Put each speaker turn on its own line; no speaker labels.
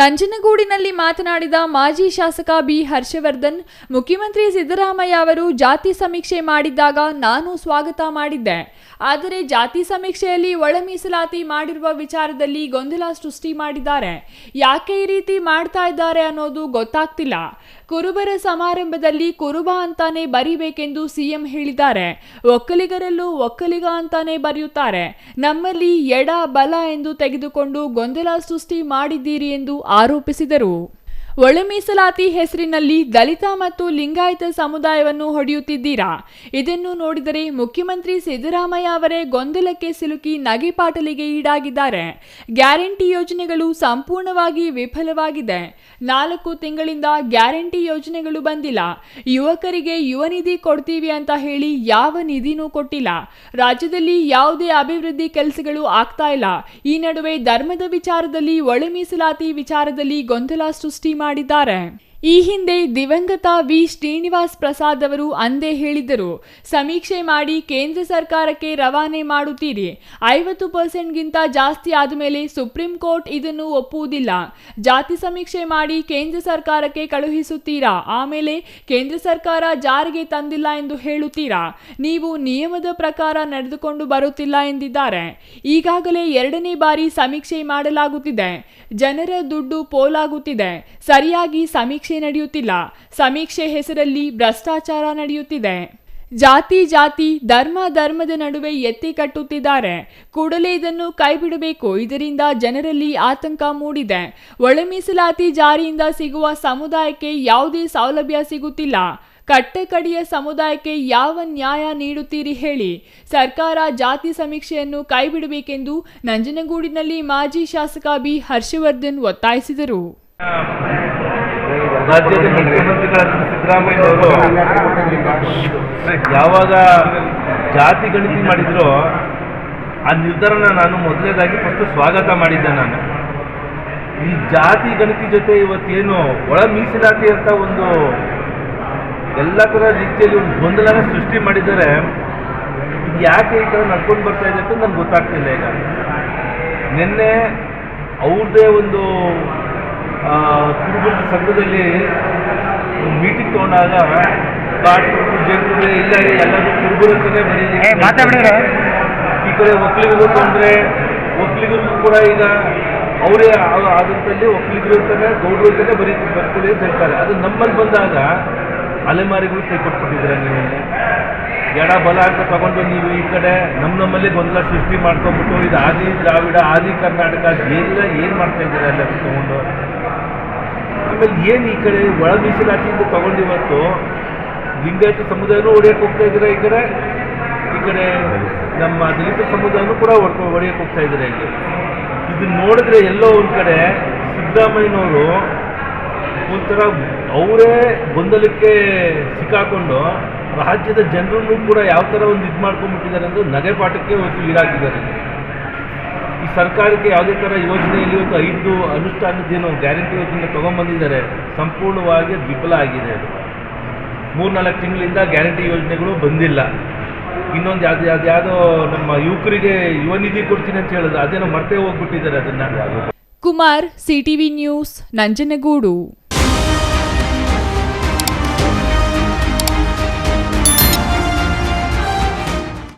ನಂಜನಗೂಡಿನಲ್ಲಿ ಮಾತನಾಡಿದ ಮಾಜಿ ಶಾಸಕ ಬಿ ಹರ್ಷವರ್ಧನ್, ಮುಖ್ಯಮಂತ್ರಿ ಸಿದ್ದರಾಮಯ್ಯ ಅವರು ಜಾತಿ ಸಮೀಕ್ಷೆ ಮಾಡಿದ್ದಾಗ ನಾನು ಸ್ವಾಗತ ಮಾಡಿದ್ದೆ. ಆದರೆ ಜಾತಿ ಸಮೀಕ್ಷೆಯಲ್ಲಿ ಒಳ ಮೀಸಲಾತಿ ಮಾಡಿರುವ ವಿಚಾರದಲ್ಲಿ ಗೊಂದಲ ಸೃಷ್ಟಿ ಮಾಡಿದ್ದಾರೆ. ಯಾಕೆ ಈ ರೀತಿ ಮಾಡ್ತಾ ಇದ್ದಾರೆ ಅನ್ನೋದು ಗೊತ್ತಾಗ್ತಿಲ್ಲ. ಕುರುಬರ ಸಮಾರಂಭದಲ್ಲಿ ಕುರುಬ ಅಂತಾನೆ ಬರೀಬೇಕೆಂದು ಸಿಎಂ ಹೇಳಿದ್ದಾರೆ. ಒಕ್ಕಲಿಗರಲ್ಲೂ ಒಕ್ಕಲಿಗ ಅಂತಾನೆ ಬರೆಯುತ್ತಾರೆ. ನಮ್ಮಲ್ಲಿ ಎಡ, ಬಲ ಎಂದು ತೆಗೆದುಕೊಂಡು ಗೊಂದಲ ಸೃಷ್ಟಿ ಮಾಡಿದ್ದೀರಿ ಎಂದು ಆರೋಪಿಸಿದರು. ಒಳ ಮೀಸಲಾತಿ ಹೆಸರಿನಲ್ಲಿ ದಲಿತ ಮತ್ತು ಲಿಂಗಾಯತ ಸಮುದಾಯವನ್ನು ಹೊಡೆಯುತ್ತಿದ್ದೀರಾ? ಇದನ್ನು ನೋಡಿದರೆ ಮುಖ್ಯಮಂತ್ರಿ ಸಿದ್ದರಾಮಯ್ಯ ಅವರೇ ಗೊಂದಲಕ್ಕೆ ಸಿಲುಕಿ ನಗೆಪಾಟಲಿಗೆ ಈಡಾಗಿದ್ದಾರೆ. ಗ್ಯಾರಂಟಿ ಯೋಜನೆಗಳು ಸಂಪೂರ್ಣವಾಗಿ ವಿಫಲವಾಗಿದೆ. ನಾಲ್ಕು ತಿಂಗಳಿಂದ ಗ್ಯಾರಂಟಿ ಯೋಜನೆಗಳು ಬಂದಿಲ್ಲ. ಯುವಕರಿಗೆ ಯುವ ನಿಧಿ ಕೊಡ್ತೀವಿ ಅಂತ ಹೇಳಿ ಯಾವ ನಿಧಿನೂ ಕೊಟ್ಟಿಲ್ಲ. ರಾಜ್ಯದಲ್ಲಿ ಯಾವುದೇ ಅಭಿವೃದ್ಧಿ ಕೆಲಸಗಳು ಆಗ್ತಾ ಇಲ್ಲ. ಈ ನಡುವೆ ಧರ್ಮದ ವಿಚಾರದಲ್ಲಿ, ಒಳ ಮೀಸಲಾತಿ ವಿಚಾರದಲ್ಲಿ ಗೊಂದಲ ಸೃಷ್ಟಿ ಮಾಡಿದ್ದಾರೆ. ಈ ಹಿಂದೆ ದಿವಂಗತ ವಿ. ಶ್ರೀನಿವಾಸ್ ಪ್ರಸಾದ್ ಅವರು ಅಂದೇ ಹೇಳಿದ್ದರು, ಸಮೀಕ್ಷೆ ಮಾಡಿ ಕೇಂದ್ರ ಸರ್ಕಾರಕ್ಕೆ ರವಾನೆ ಮಾಡುತ್ತೀರಿ. ಐವತ್ತು ಪರ್ಸೆಂಟ್ಗಿಂತ ಜಾಸ್ತಿ ಆದ ಮೇಲೆ ಸುಪ್ರೀಂ ಕೋರ್ಟ್ ಇದನ್ನು ಒಪ್ಪುವುದಿಲ್ಲ. ಜಾತಿ ಸಮೀಕ್ಷೆ ಮಾಡಿ ಕೇಂದ್ರ ಸರ್ಕಾರಕ್ಕೆ ಕಳುಹಿಸುತ್ತೀರಾ? ಆಮೇಲೆ ಕೇಂದ್ರ ಸರ್ಕಾರ ಜಾರಿಗೆ ತಂದಿಲ್ಲ ಎಂದು ಹೇಳುತ್ತೀರಾ? ನೀವು ನಿಯಮದ ಪ್ರಕಾರ ನಡೆದುಕೊಂಡು ಬರುತ್ತಿಲ್ಲ ಎಂದಿದ್ದಾರೆ. ಈಗಾಗಲೇ ಎರಡನೇ ಬಾರಿ ಸಮೀಕ್ಷೆ ಮಾಡಲಾಗುತ್ತಿದೆ. ಜನರ ದುಡ್ಡು ಪೋಲಾಗುತ್ತಿದೆ. ಸರಿಯಾಗಿ ಸಮೀಕ್ಷೆ ನಡೆಯುತ್ತಿಲ್ಲ. ಸಮೀಕ್ಷೆ ಹೆಸರಲ್ಲಿ ಭ್ರಷ್ಟಾಚಾರ ನಡೆಯುತ್ತಿದೆ. ಜಾತಿ ಜಾತಿ, ಧರ್ಮ, ಧರ್ಮದ ನಡುವೆ ಎತ್ತಿ ಕಟ್ಟುತ್ತಿದ್ದಾರೆ. ಕೂಡಲೇ ಇದನ್ನು ಕೈಬಿಡಬೇಕು. ಇದರಿಂದ ಜನರಲ್ಲಿ ಆತಂಕ ಮೂಡಿದೆ. ಒಳ ಮೀಸಲಾತಿ ಜಾರಿಯಿಂದ ಸಿಗುವ ಸಮುದಾಯಕ್ಕೆ ಯಾವುದೇ ಸೌಲಭ್ಯ ಸಿಗುತ್ತಿಲ್ಲ. ಕಟ್ಟಕಡಿಯ ಸಮುದಾಯಕ್ಕೆ ಯಾವ ನ್ಯಾಯ ನೀಡುತ್ತೀರಿ ಹೇಳಿ. ಸರ್ಕಾರ ಜಾತಿ ಸಮೀಕ್ಷೆಯನ್ನು ಕೈಬಿಡಬೇಕೆಂದು ನಂಜನಗೂಡಿನಲ್ಲಿ ಮಾಜಿ ಶಾಸಕ ಬಿ. ಹರ್ಷವರ್ಧನ್ ಒತ್ತಾಯಿಸಿದರು.
ರಾಜ್ಯದ ಮುಖ್ಯಮಂತ್ರಿಗಳಾದ ಸಿದ್ದರಾಮಯ್ಯನವರು ಯಾವಾಗ ಜಾತಿ ಗಣತಿ ಮಾಡಿದ್ರೋ ಆ ನಿರ್ಧಾರನ ನಾನು ಮೊದಲೇದಾಗಿ ಫಸ್ಟ್ ಸ್ವಾಗತ ಮಾಡಿದ್ದೆ ನಾನು. ಈ ಜಾತಿ ಗಣತಿ ಜೊತೆ ಇವತ್ತೇನು ಒಳ ಮೀಸಲಾತಿ ಅಂತ ಒಂದು ಎಲ್ಲ ಥರ ರೀತಿಯಲ್ಲಿ ಒಂದು ಗೊಂದಲನ ಸೃಷ್ಟಿ ಮಾಡಿದ್ದಾರೆ. ಇದು ಯಾಕೆ ಈ ಥರ ನಡ್ಕೊಂಡು ಬರ್ತಾ ಇದೆ ಅಂತ ನನಗೆ ಗೊತ್ತಾಗ್ತಿಲ್ಲ ಈಗ. ನಿನ್ನೆ ಅವ್ರದ್ದೇ ಒಂದು ಕುರುಬರ ಸಂಘದಲ್ಲಿ ಮೀಟಿಂಗ್ ತಗೊಂಡಾಗ ಜನರು ಇಲ್ಲ ಎಲ್ಲರೂ ಕುರುಬರು ಅಂತಲೇ ಬರೀ ಈ ಕಡೆ ಒಕ್ಕಲಿಗರು ತೊಂದರೆ ಒಕ್ಕಲಿಗರಿಗೂ ಕೂಡ ಈಗ ಅವರೇ ಆದಂತಲ್ಲಿ ಒಕ್ಕಲಿಗರು ಅಂತಾನೆ ಗೌಡರು ಅಂತಾನೆ ಬರೀ ಬರ್ಕೊಳ್ಳಿ ಅಂತ ಹೇಳ್ತಾರೆ. ಅದು ನಮ್ಮಲ್ಲಿ ಬಂದಾಗ ಅಲೆಮಾರಿಗಳು ಕೈ ಕೊಟ್ಬಿಟ್ಟಿದ್ದೀರ ನೀವು? ಎಡ ಬಲ ಅಂತ ತಗೊಂಡು ನೀವು ಈ ಕಡೆ ನಮ್ಮ ನಮ್ಮಲ್ಲಿ ಗೊಂದಲ ಸೃಷ್ಟಿ ಮಾಡ್ಕೊಂಡ್ಬಿಟ್ಟು ಇದು ಆದಿ ದ್ರಾವಿಡ ಆದಿ ಕರ್ನಾಟಕ ಎಲ್ಲ ಏನು ಮಾಡ್ತಾ ಇದ್ದೀರಾ ಎಲ್ಲ ತಗೊಂಡು? ಆಮೇಲೆ ಏನು ಈ ಕಡೆ ಒಳ ಮೀಸಲಾತಿಯಿಂದ ತಗೊಂಡಿವತ್ತು, ಲಿಂಗಾಯತ ಸಮುದಾಯನೂ ಹೊಡೆಯಕ್ಕೆ ಹೋಗ್ತಾ ಇದ್ದೀರಾ ಈ ಕಡೆ? ಈ ಕಡೆ ನಮ್ಮ ದಲಿತ ಸಮುದಾಯನೂ ಕೂಡ ಹೊಡ್ಕೊ ಹೊಡೆಯಕ್ಕೆ ಹೋಗ್ತಾ ಇದ್ದೀರ ಇಲ್ಲಿ? ಇದನ್ನ ನೋಡಿದ್ರೆ ಎಲ್ಲೋ ಒಂದು ಕಡೆ ಸಿದ್ದರಾಮಯ್ಯನವರು ಒಂಥರ ಅವರೇ ಗೊಂದಲಕ್ಕೆ ಸಿಕ್ಕಾಕೊಂಡು ರಾಜ್ಯದ ಜನರನ್ನು ಕೂಡ ಯಾವ ಥರ ಒಂದು ಇದು ಮಾಡ್ಕೊಂಡ್ಬಿಟ್ಟಿದ್ದಾರೆ ಅಂದರೆ ನಗೆಪಾಠಕ್ಕೆ ಒಂದು ಈಡಾಗಿದ್ದಾರೆ ಈ ಸರ್ಕಾರಕ್ಕೆ ಯಾವುದೇ ಥರ ಯೋಜನೆಯಲ್ಲಿ ಇವತ್ತು ಐದು ಅನುಷ್ಠಾನದೇನು ಗ್ಯಾರಂಟಿ ಯೋಜನೆ ತೊಗೊಂಬಂದಿದ್ದಾರೆ ಸಂಪೂರ್ಣವಾಗಿ ವಿಫಲ ಆಗಿದೆ ಅದು. ಮೂರ್ನಾಲ್ಕು ತಿಂಗಳಿಂದ ಗ್ಯಾರಂಟಿ ಯೋಜನೆಗಳು ಬಂದಿಲ್ಲ. ಇನ್ನೊಂದು ಯಾವ್ದು ಯಾವ್ದು ಯಾವುದೋ ನಮ್ಮ ಯುವಕರಿಗೆ ಯುವ ನಿಧಿ ಕೊಡ್ತೀನಿ ಅಂತ ಹೇಳಿದ್ರು ಅದೇನೋ ಮರ್ತೇ ಹೋಗ್ಬಿಟ್ಟಿದ್ದಾರೆ ಅದನ್ನ.
Kumar CTV news, Nanjangud.